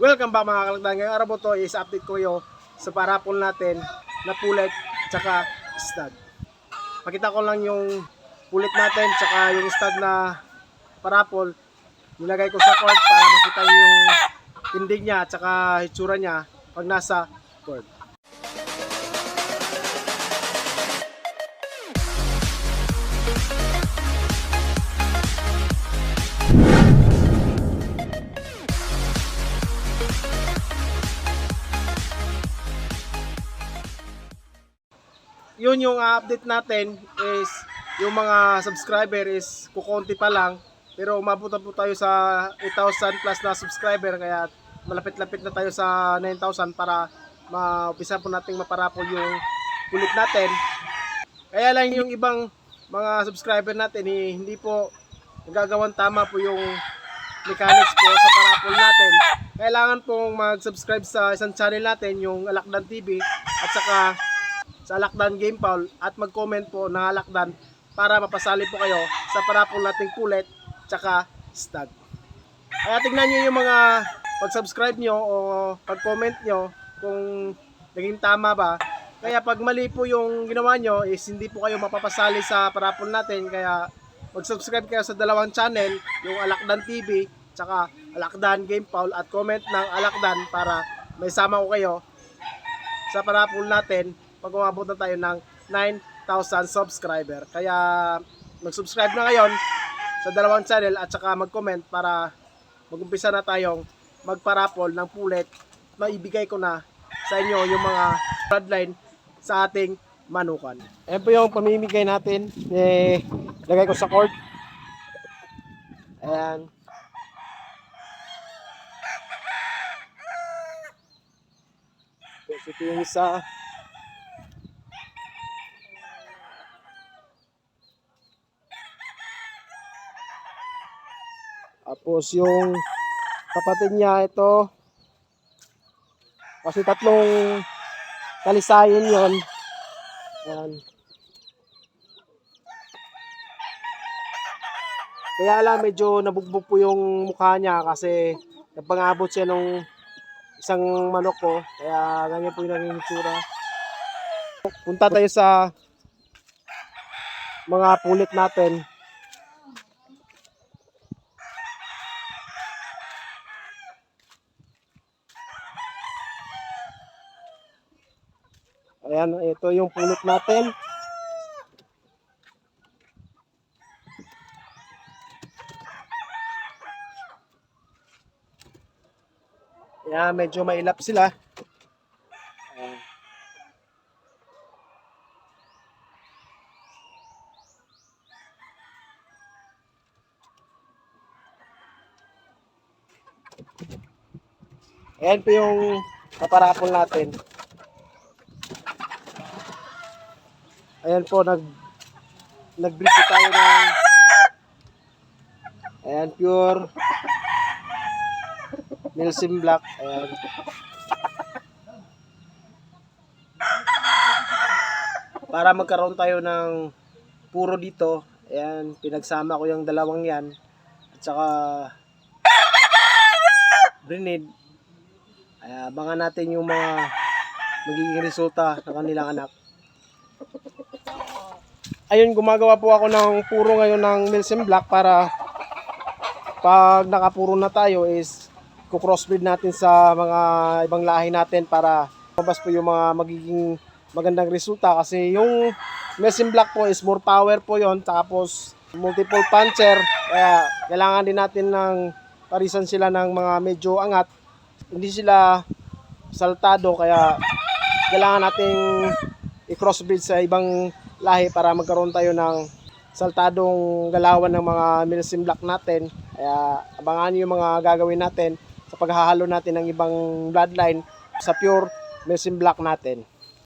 Welcome back mga kalagdan. Ngayong araw po to is update ko kayo sa parapol natin na pulet tsaka stud. Pakita ko lang yung pulet natin tsaka yung stud na parapol. Nilagay ko sa cord para makita nyo yung tindig niya tsaka hitsura niya pag nasa cord. Yun yung update natin is yung mga subscriber is kukonti pa lang. Pero umabot po tayo sa 8,000 plus na subscriber kaya malapit-lapit na tayo sa 9,000 para maumpisa po nating maparapol yung kulit natin. Kaya lang yung ibang mga subscriber natin eh, hindi po nagagawan tama po yung mechanics po sa parapol natin. Kailangan pong mag-subscribe sa isang channel natin yung Alakdan TV at saka sa Alakdan Game Paul at mag-comment po ng Alakdan para mapasali po kayo sa parapol nating kulit tsaka stud. Kaya tingnan nyo yung mga pag-subscribe nyo o pag-comment nyo kung naging tama ba. Kaya pag mali po yung ginawa nyo is hindi po kayo mapapasali sa parapol natin. Kaya mag-subscribe kayo sa dalawang channel, yung Alakdan TV tsaka Alakdan Game Paul at comment ng Alakdan para may sama ko kayo sa parapol natin pag umabot na tayo ng 9,000 subscriber. Kaya mag-subscribe na ngayon sa dalawang channel at saka mag-comment para mag-umpisa na tayong magparapol ng pulet. Maibigay ko na sa inyo yung mga bloodline sa ating manukan. Ayan po yung pamimigay natin. Eh, lagay ko sa cord. Ayan. Ito yung isa. Tapos yung kapatid niya ito. Kasi tatlong kalisayin yon. Ayan. Kaya lang medyo nabugbog po yung mukha niya kasi napangabot siya nung isang manok ko. Kaya ganyan po yung naging itsura. Punta tayo sa mga pulit natin. Ayan, ito yung pulot natin. Ayan, medyo mailap sila. Ayan. Ayan po yung paparapol natin. Ayan po, nag nag-brief po tayo ng Ayan, pure Milsim Black. Ayan. Para magkaroon tayo ng puro dito. Ayan, pinagsama ko yung dalawang yan. At saka Brinid. Ay, abangan natin yung mga magiging resulta ng kanilang anak. Ayun, gumagawa po ako ng puro ngayon ng Milsim Black para pag nakapuro na tayo is kukrossbreed natin sa mga ibang lahi natin para mabas po yung mga magiging magandang resulta. Kasi yung Milsim Black po is more power po yon tapos multiple puncher kaya kailangan din natin ng parisan sila ng mga medyo angat. Hindi sila saltado kaya kailangan nating i-crossbreed sa ibang lahi para magkaroon tayo ng saltadong galawan ng mga Milsim Black natin. Kaya abangan niyo yung mga gagawin natin sa paghahalo natin ng ibang bloodline sa pure Milsim Black natin.